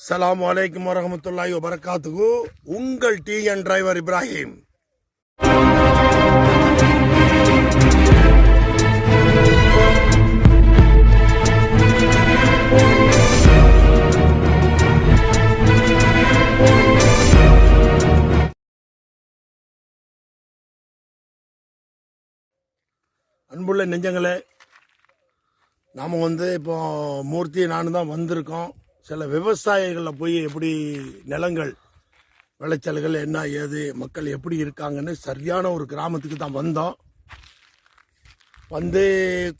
அஸ்ஸலாமு வலைக்கம் வரமத்துல்லாய் வரகாத்துக்கு உங்கள் டிஎன் டிரைவர் இப்ராஹிம் அன்புள்ள நெஞ்சங்களே நாம் வந்து இப்போ மூர்த்தி நானும் தான் வந்திருக்கோம். சில விவசாயிகளில் போய் எப்படி நிலங்கள் விளைச்சல்கள் என்ன ஏது மக்கள் எப்படி இருக்காங்கன்னு சரியான ஒரு கிராமத்துக்கு தான் வந்தோம். வந்து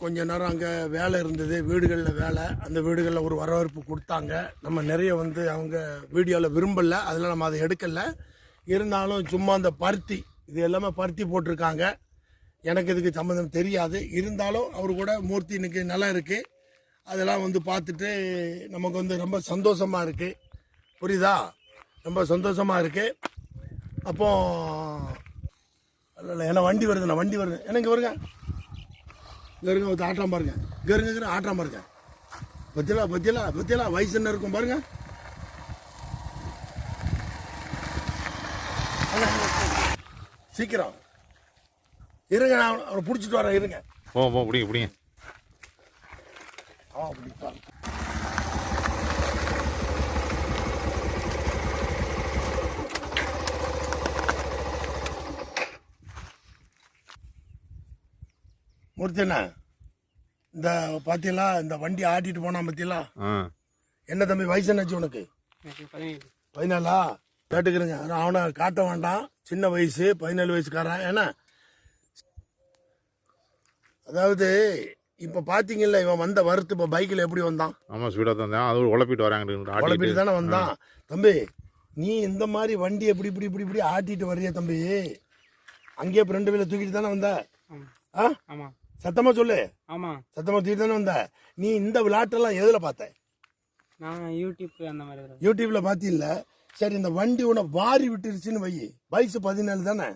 கொஞ்ச நேரம் அங்கே வேலை இருந்தது வீடுகளில் வேலை. அந்த வீடுகளில் ஒரு வரவேற்பு கொடுத்தாங்க. நம்ம நிறைய வந்து அவங்க வீடியோவில் விரும்பலை அதில் நம்ம அதை எடுக்கலை. இருந்தாலும் சும்மா அந்த பருத்தி இது எல்லாமே பருத்தி போட்டிருக்காங்க. எனக்கு இதுக்கு சம்மந்தம் தெரியாது. இருந்தாலும் அவர் கூட மூர்த்தி இன்னைக்கு நல்லா இருக்குது அதெல்லாம் வந்து பார்த்துட்டு நமக்கு வந்து ரொம்ப சந்தோஷமாக இருக்குது புரியுதா? ரொம்ப சந்தோஷமாக இருக்குது அப்போ இல்லை இல்லை வண்டி வருதுண்ணா வண்டி வருது. ஏன்னா இங்கே வருங்க இங்கே இருங்க ஒருத்தர் ஆட்டாம பாருங்க. இங்கே இருங்க இங்கே ஆட்டாம பாருங்க. பத்தியலா பத்தியலா பத்தியலா வயசு என்ன இருக்கும் பாருங்க. சீக்கிரம். இருங்க நான் அவனை பிடிச்சிட்டு வரேன் இருங்க. போ போ பிடிங்க பிடிங்க. அவன் பிடிப்பான் மூர்த்திண்ணா இந்த பார்த்தீங்களா இந்த வண்டி ஆட்டிட்டு பார்த்தீங்களா ஆ. என்ன தம்பி வயசு என்னாச்சு உனக்கு? பதினாலா கேட்டுக்கிறேங்க. அவனை காட்ட வேண்டாம். சின்ன வயசு பதினேழு வயசுக்காரன். ஏன்னா அதாவது இப்போ பார்த்தீங்கல்ல இவன் வந்த வருத்து இப்போ பைக்கில் எப்படி வந்தான்? ஆமாம் ஸ்பீடாக தான் இருந்தேன் அது உழப்பிட்டு வராங்க உழப்பிட்டு தானே வந்தான். தம்பி நீ இந்த மாதிரி வண்டி எப்படி இப்படி இப்படி இப்படி ஆட்டிட்டு வர்றிய தம்பி? அங்கேயே ஃப்ரெண்டு வீல தூக்கிட்டு தானே வந்த? ஆ? ஆமா. சத்தமா சொல்லு. ஆமா. சத்தமா தூக்கிட்டு தானே வந்த? நீ இந்த விளையாட்டெல்லாம் எதுல பார்த்த? நான் யூடியூப் அந்த மாதிரி தான். யூடியூப்ல பாத்தியில்ல சரி இந்த வண்டி உன்னை வாரி விட்டுருச்சுன்னு வை. வயசு பதினேழு தானே.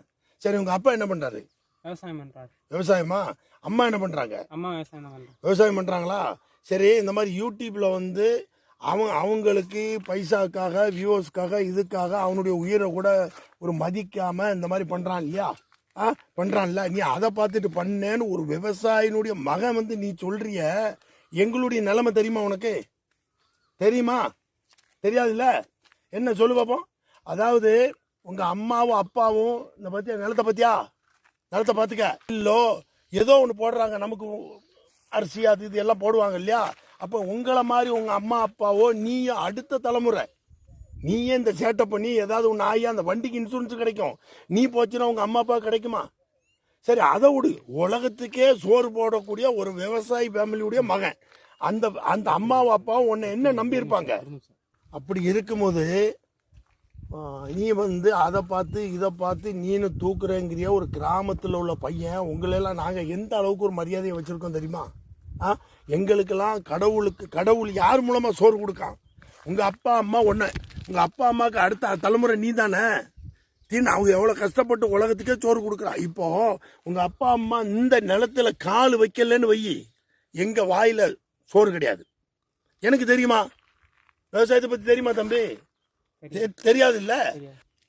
சரி உங்க அப்பா என்ன பண்றாரு? விவசாயம் பண்றாரு. விவசாயமா? அம்மா என்ன பண்றாங்க? அம்மா விவசாயம் விவசாயம் பண்றாங்களா? சரி இந்த மாதிரி யூடியூப்ல வந்து அவன் அவங்களுக்கு பைசாக்காக வியூவர்ஸ்க்காக இதுக்காக அவனுடைய உயிரை கூட ஒரு மதிக்காம இந்த மாதிரி பண்றான் இல்லையா? ஆ பண்றான்ல நீ அதை பார்த்துட்டு பண்ணேன்னு ஒரு விவசாயினுடைய மகன் வந்து நீ சொல்றிய எங்களுடைய நிலைமை தெரியுமா உனக்கு? தெரியுமா? தெரியாதுல்ல? என்ன சொல்லு பார்ப்போம் அதாவது உங்க அம்மாவும் அப்பாவும் இந்த பத்தியா நிலத்தை பத்தியா? நிலத்தை பார்த்துக்க. இல்லோ ஏதோ ஒன்று போடுறாங்க. நமக்கு அரிசி அது இது எல்லாம் போடுவாங்க இல்லையா? அப்போ உங்களை மாதிரி உங்கள் அம்மா அப்பாவோ நீயும் அடுத்த தலைமுறை நீயே இந்த சேட்டை பண்ணி ஏதாவது ஒன்று ஆகி அந்த வண்டிக்கு இன்சூரன்ஸ் கிடைக்கும். நீ போச்சுன்னா உங்கள் அம்மா அப்பா கிடைக்குமா? சரி அதை விடு. உலகத்துக்கே சோறு போடக்கூடிய ஒரு விவசாயி ஃபேமிலியுடைய மகன். அந்த அந்த அம்மாவும் அப்பாவும் உன்னை என்ன நம்பியிருப்பாங்க? அப்படி இருக்கும்போது நீ வந்து அதை பார்த்து இதை பார்த்து நீனு தூக்குறேங்கிறிய ஒரு கிராமத்தில் உள்ள பையன் உங்களெல்லாம் நாங்கள் எந்த அளவுக்கு ஒரு மரியாதையை வச்சுருக்கோம் தெரியுமா? ஆ எங்களுக்கெல்லாம் கடவுளுக்கு கடவுள் யார் மூலமாக சோறு கொடுக்கான்? உங்கள் அப்பா அம்மா ஒன்று உங்கள் அப்பா அம்மாவுக்கு அடுத்த தலைமுறை நீ தானே தீன் அவங்க எவ்வளோ கஷ்டப்பட்டு உலகத்துக்கே சோறு கொடுக்குறா. இப்போ உங்கள் அப்பா அம்மா இந்த நிலத்துல கால் வைக்கலன்னு வை. எங்கள் வாயில் சோறு கிடையாது. எனக்கு தெரியுமா? விவசாயத்தை பற்றி தெரியுமா தம்பி? தெரியாது. இல்ல.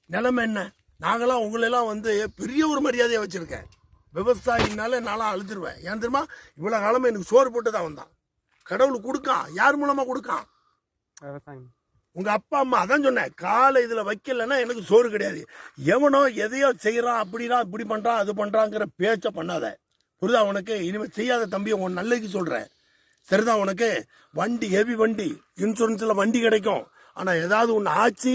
நிலைமை என்ன? நாங்களாம் உங்களெல்லாம் வந்து பெரிய ஒரு மரியாதையை வச்சிருக்கேன். விவசாயினால நான்லாம் அழுதுருவேன். ஏன் தெரியுமா? இவ்வளோ காலமா எனக்கு சோறு போட்டு தான் வந்தான். கடவுள் கொடுக்கான். யார் மூலமா கொடுக்கான்? விவசாயம். உங்க அப்பா அம்மா அதான் சொன்னேன். காலை இதுல வைக்கலன்னா எனக்கு சோறு கிடையாது. எவனோ எதையோ செய்யறான் அப்படின்னா இப்படி பண்றான் அது பண்றாங்கிற பேச்ச பண்ணாத. புரியுதா உனக்கு? இனிமே செய்யாத தம்பி உன் நல்லதுக்கு சொல்றேன். சரிதான் உனக்கு? வண்டி ஹெவி வண்டி. இன்சூரன்ஸ்ல வண்டி கிடைக்கும். ஆனா ஏதாவது ஒன்று ஆச்சு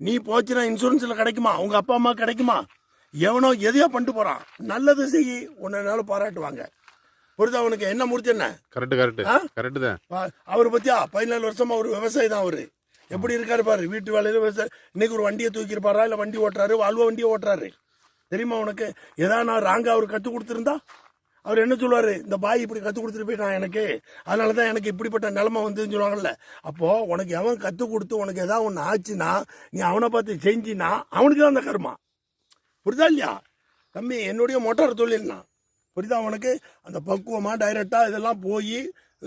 நீ போச்சுன்னா இன்சூரன்ஸ்ல கிடைக்குமா? உங்க அப்பா அம்மா கிடைக்குமா? எவனோ எதையோ பண்ணிட்டு போறான். நல்லது செய் உன்னால பாராட்டுவாங்க. புரியுதா உனக்கு? என்ன முடிச்சு என்ன? Correct correct? கரெக்டு தான். அவர் பத்தியா? பதினாலு வருஷமா ஒரு விவசாயி தான் அவரு. எப்படி இருக்காரு பாரு வீட்டு வேலையில விவசாயம் இன்னைக்கு ஒரு வண்டியை தூக்கி இருப்பாரா இல்ல வண்டி ஓட்டுறாரு? வாழ்வ வண்டியை ஓட்டுறாரு. தெரியுமா உனக்கு? ஏதாவது நான் ராங்கா அவர் கத்து கொடுத்துருந்தா? அவர் என்ன சொல்லுவாரு? இந்த பாய் இப்படி கத்து கொடுத்துட்டு போயிட்டான் எனக்கு. அதனால தான் எனக்கு இப்படிப்பட்ட நிலைமை வந்துன்னு சொல்லுவாங்கல்ல. அப்போ உனக்கு எவன் கத்து கொடுத்து உனக்கு ஏதாவது ஒன்று ஆச்சுன்னா நீ அவனை பார்த்து செஞ்சினா அவனுக்கு தான் அந்த கர்மா. புரிதா இல்லையா? தம்பி என்னுடைய மோட்டார் தொழில்னா புரிதா உனக்கு? அந்த பக்குவமாக டைரெக்டாக இதெல்லாம் போய்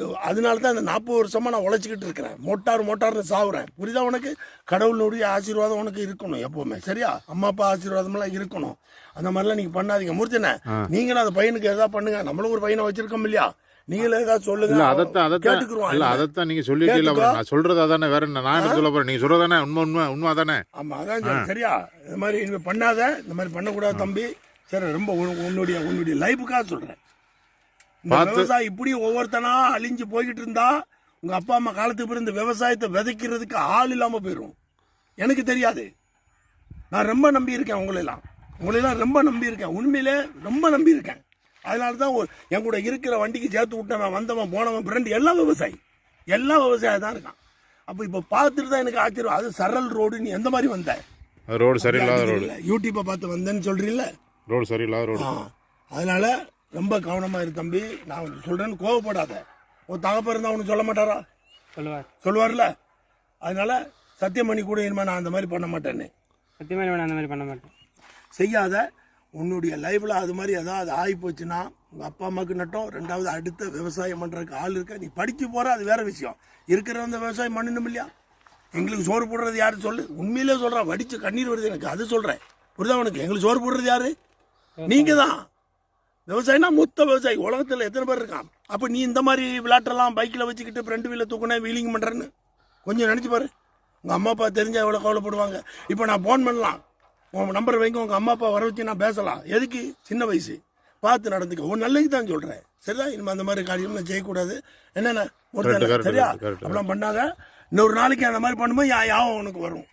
அதனால தான் இந்த நாற்பது வருஷமா நான் உழைச்சிக்கிட்டு இருக்கிறேன். மோட்டார் மோட்டார்னு சாவுறேன். புரியுதா உனக்கு? கடவுளுடைய ஆசீர்வாதம் உனக்கு இருக்கணும் எப்பவுமே. சரியா? அம்மா அப்பா ஆசீர்வாதம்லாம் இருக்கணும். அந்த மாதிரிலாம் நீங்க பண்ணாதீங்க. மூர்த்தினே நீங்களும் அந்த பையனுக்கு ஏதாவது பண்ணுங்க. நம்மளும் ஒரு பையனை வச்சிருக்கோம் இல்லையா? நீங்களும் ஏதாவது சொல்லுங்க. அதைத்தான் அதைத்தான். இல்ல அதைத்தான். நீங்க சொல்லிட்டே இல்ல கேட்டுக்கோ. நான் சொல்றது அதானே வேற என்ன? நான் சொல்ல போறேன்? நீங்க சொல்றது தானே உண்மை உண்மை உண்மை தானே ஆமா அதான் சரி, சரியா? இந்த மாதிரி இனிமே பண்ணாத. இந்த மாதிரி பண்ணக்கூடாது தம்பி. சரி ரொம்ப உன்- உன்னுடைய உன்னுடைய லைஃபுக்காக சொல்றேன். விவசாயம் இப்படி ஒவ்வொருத்தனா அழிஞ்சு போய்கிட்டு இருந்தா உங்க அப்பா அம்மா காலத்துக்கு பிறகு இந்த விவசாயத்தை விதைக்கிறதுக்கு ஆள் இல்லாம போயிடும் எனக்கு தெரியாது. நான் ரொம்ப நம்பி இருக்கேன் உங்களெல்லாம். உங்களெல்லாம் ரொம்ப நம்பி இருக்கேன் உண்மையிலே ரொம்ப நம்பி இருக்கேன் அதனால தான் என் கூட இருக்கிற வண்டிக்கு சேர்த்து விட்டவன் வந்தவன் போனவன் ஃப்ரெண்ட் எல்லாம் விவசாயி. எல்லாம் விவசாயம் தான் இருக்கான். அப்போ இப்போ பார்த்துட்டு தான் எனக்கு ஆச்சரியம். அது சரல் ரோடு நீ எந்த மாதிரி வந்த? ரோடு சரியில்லாத ரோடு. யூடியூப்பை பார்த்து வந்தேன்னு சொல்றீல்ல? ரோடு சரியில்லாத ரோடு. அதனால ரொம்ப கவனமா இரு தம்பி. நான் உனக்கு சொல்றேன்னு கோவப்படாத. உன் தகப்ப இருந்தா அவனு சொல்ல மாட்டாரா? சொல்லுவார். சொல்லுவார்ல? அதனால சத்தியம் பண்ணி கூட இனிமே நான் அந்த மாதிரி பண்ண மாட்டேன்னு. சத்தியமாக அந்த மாதிரி பண்ண மாட்டேன். செய்யாத. உன்னுடைய லைஃப்ல அது மாதிரி ஏதாவது ஆகி போச்சுன்னா உங்க அப்பா அம்மாவுக்கு நட்டம் ரெண்டாவது அடுத்த விவசாயம் பண்றதுக்கு ஆள் இருக்க நீ படிச்சு போற அது வேற விஷயம். இருக்கிறவங்க விவசாயம் பண்ணணும் இல்லையா? எங்களுக்கு சோறு போடுறது யாரு? சொல்லு. உண்மையிலே சொல்றேன். வடிச்சு கண்ணீர் வருது எனக்கு. அது சொல்றேன். புரியுதா உனக்கு? எங்களுக்கு சோறு போடுறது யாரு? நீங்க தான் விவசாயம்னா மொத்த விவசாயி. உலகத்துல எத்தனை பேர் இருக்கான்? அப்ப நீ இந்த மாதிரி விளையாட்டெல்லாம் பைக்கில் வச்சுக்கிட்டு ஃப்ரண்ட் வீல தூக்குனே வீலிங் பண்றேன்னு கொஞ்சம் நினைச்சு பாரு. உங்க அம்மா அப்பா தெரிஞ்சா எவ்வளவு கவலைப்படுவாங்க. இப்போ நான் ஃபோன் பண்ணலாம். உன் நம்பர் வைங்க உங்க அம்மா அப்பா வர வச்சு நான் பேசலாம். எதுக்கு? சின்ன வயசு. பார்த்து நடந்துக்க. உன் நல்லதுக்கு தான் சொல்றேன். சரிதா? இனிமே அந்த மாதிரி காரியம் நான் செய்யக்கூடாது. என்னென்ன சரியா. அப்படிலாம் பண்ணாத. இன்னொரு நாளைக்கு அந்த மாதிரி பண்ணும்போது யா யாவும் உனக்கு வரும்.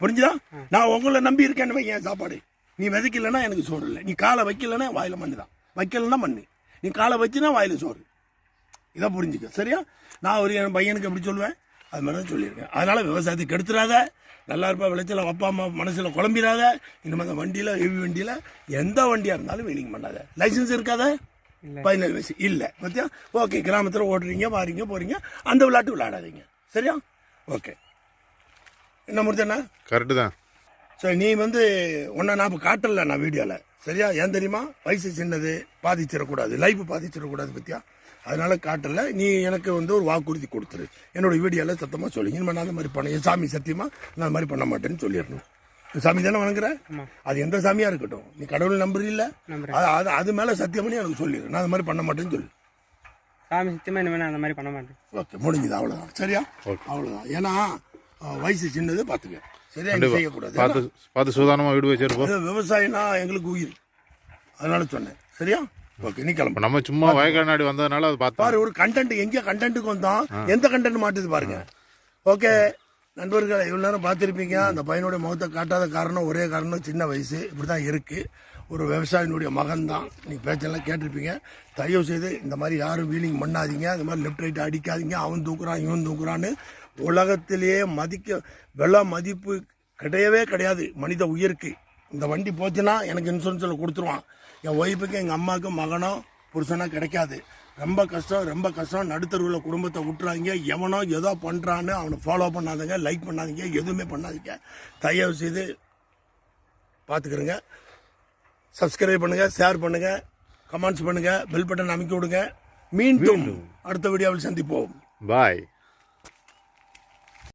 புரிஞ்சுதா? நான் உங்களை நம்பி இருக்கேன்னு வை என் சாப்பாடு. நீ விதைக்கலன்னா எனக்கு சோறு இல்லை. நீ காலை வைக்கலன்னா வாயில மண்ணு தான். வைக்கலன்னா மண்ணு. நீ காலை வச்சுனா வாயில சோறு. இதை புரிஞ்சுக்க. சரியா? நான் ஒரு என் பையனுக்கு எப்படி சொல்லுவேன். அது மாதிரி தான் சொல்லியிருக்கேன். அதனால விவசாயத்தை கெடுத்துறாத. நல்லா இருப்பா விளைச்சல அப்பா அம்மா மனசுல குழம்பிடாத இனிமே அந்த வண்டியில ஹெவி வண்டியில எந்த வண்டியா இருந்தாலும் வெயிலிங் பண்ணாத. லைசன்ஸ் இருக்காத? இல்ல. பதினேழு வயசு. இல்லை. பார்த்தியா ஓகே கிராமத்தில் ஓடுறீங்க வாரீங்க போறீங்க. அந்த விளையாட்டு விளையாடாதீங்க. சரியா? ஓகே என்ன முடிச்சண்ணா கரெக்டு தான். சரி நீ வந்து உன்னை நான் காட்டல நான் வீடியோவில் சரியா? ஏன் தெரியுமா? வயசு சின்னது பாதிச்சிடக்கூடாது. லைஃப் பாதிச்சிடக்கூடாது பத்தியா? அதனால காட்டல. நீ எனக்கு வந்து ஒரு வாக்குறுதி கொடுத்துரு. என்னோட வீடியோவில் சத்தமாக சொல்லி. இனிமேல் நான் அந்த மாதிரி பண்ண என் சாமி சத்தியமா நான் அந்த மாதிரி பண்ண மாட்டேன்னு சொல்லிடணும். சாமி தானே வணங்குற? அது எந்த சாமியா இருக்கட்டும். நீ கடவுள் நம்புறீ இல்ல. அது அது அது மேல சத்தியம் பண்ணி எனக்கு சொல்லிடு நான் அந்த மாதிரி பண்ண மாட்டேன்னு சொல்லு. சாமி சத்தியமாக இனிமேல் அந்த மாதிரி பண்ண மாட்டேன். ஓகே முடிஞ்சுது. அவ்வளவுதான். சரியா? அவ்வளவுதான். ஏன்னா வயசு சின்னது பாத்துக்க. சரியா நீ செய்யக்கூடாது. பார்த்து பார்த்து சூதானமா வீடு வச்சிருப்போம். விவசாயம்னா எங்களுக்கு உயிர். அதனால சொன்னேன். சரியா? ஓகே நீ கிளம்பு. இப்போ நம்ம சும்மா வயக்காடு வந்ததுனால அது பார்த்தோம். பாரு ஒரு கண்டென்ட் எங்க கண்டென்ட்டுக்கு வந்தோம் எந்த கண்டென்ட் மாட்டுது பாருங்க. ஓகே நண்பர்கள் இவ்வளவு நேரம் பார்த்துருப்பீங்க. அந்த பையனுடைய முகத்தை காட்டாத காரணம் ஒரே காரணம் சின்ன வயசு. இப்படிதான் இருக்கு. ஒரு விவசாயினுடைய மகன் தான் நீ பேச்செல்லாம் கேட்டிருப்பீங்க. தயவு செய்து இந்த மாதிரி யாரும் வீலிங் பண்ணாதீங்க. இந்த மாதிரி லெஃப்ட் ரைட் அடிக்காதீங்க. அவன் தூக்குறான் இவன் தூக்குறான்னு உலகத்திலேயே மதிக்க விலை மதிப்பு கிடையவே கிடையாது. மனித உயிருக்கு. இந்த வண்டி போச்சுன்னா எனக்கு இன்சூரன்ஸில் கொடுத்துருவான். என் ஒய்ஃபுக்கு எங்கள் அம்மாவுக்கு மகனோ புருஷனோ கிடைக்காது. ரொம்ப கஷ்டம் ரொம்ப கஷ்டம். நடுத்தருவில் குடும்பத்தை விட்டுறாங்க எவனோ ஏதோ பண்ணுறான்னு அவனை ஃபாலோ பண்ணாதீங்க லைக் பண்ணாதீங்க எதுவுமே பண்ணாதீங்க. தயவு செய்து பார்த்துக்கிறங்க. சப்ஸ்கிரைப் பண்ணுங்க ஷேர் பண்ணுங்க கமெண்ட்ஸ் பண்ணுங்க பெல் பட்டன் அமைக்க விடுங்க. மீண்டும் அடுத்த வீடியோவில் சந்திப்போம். பாய்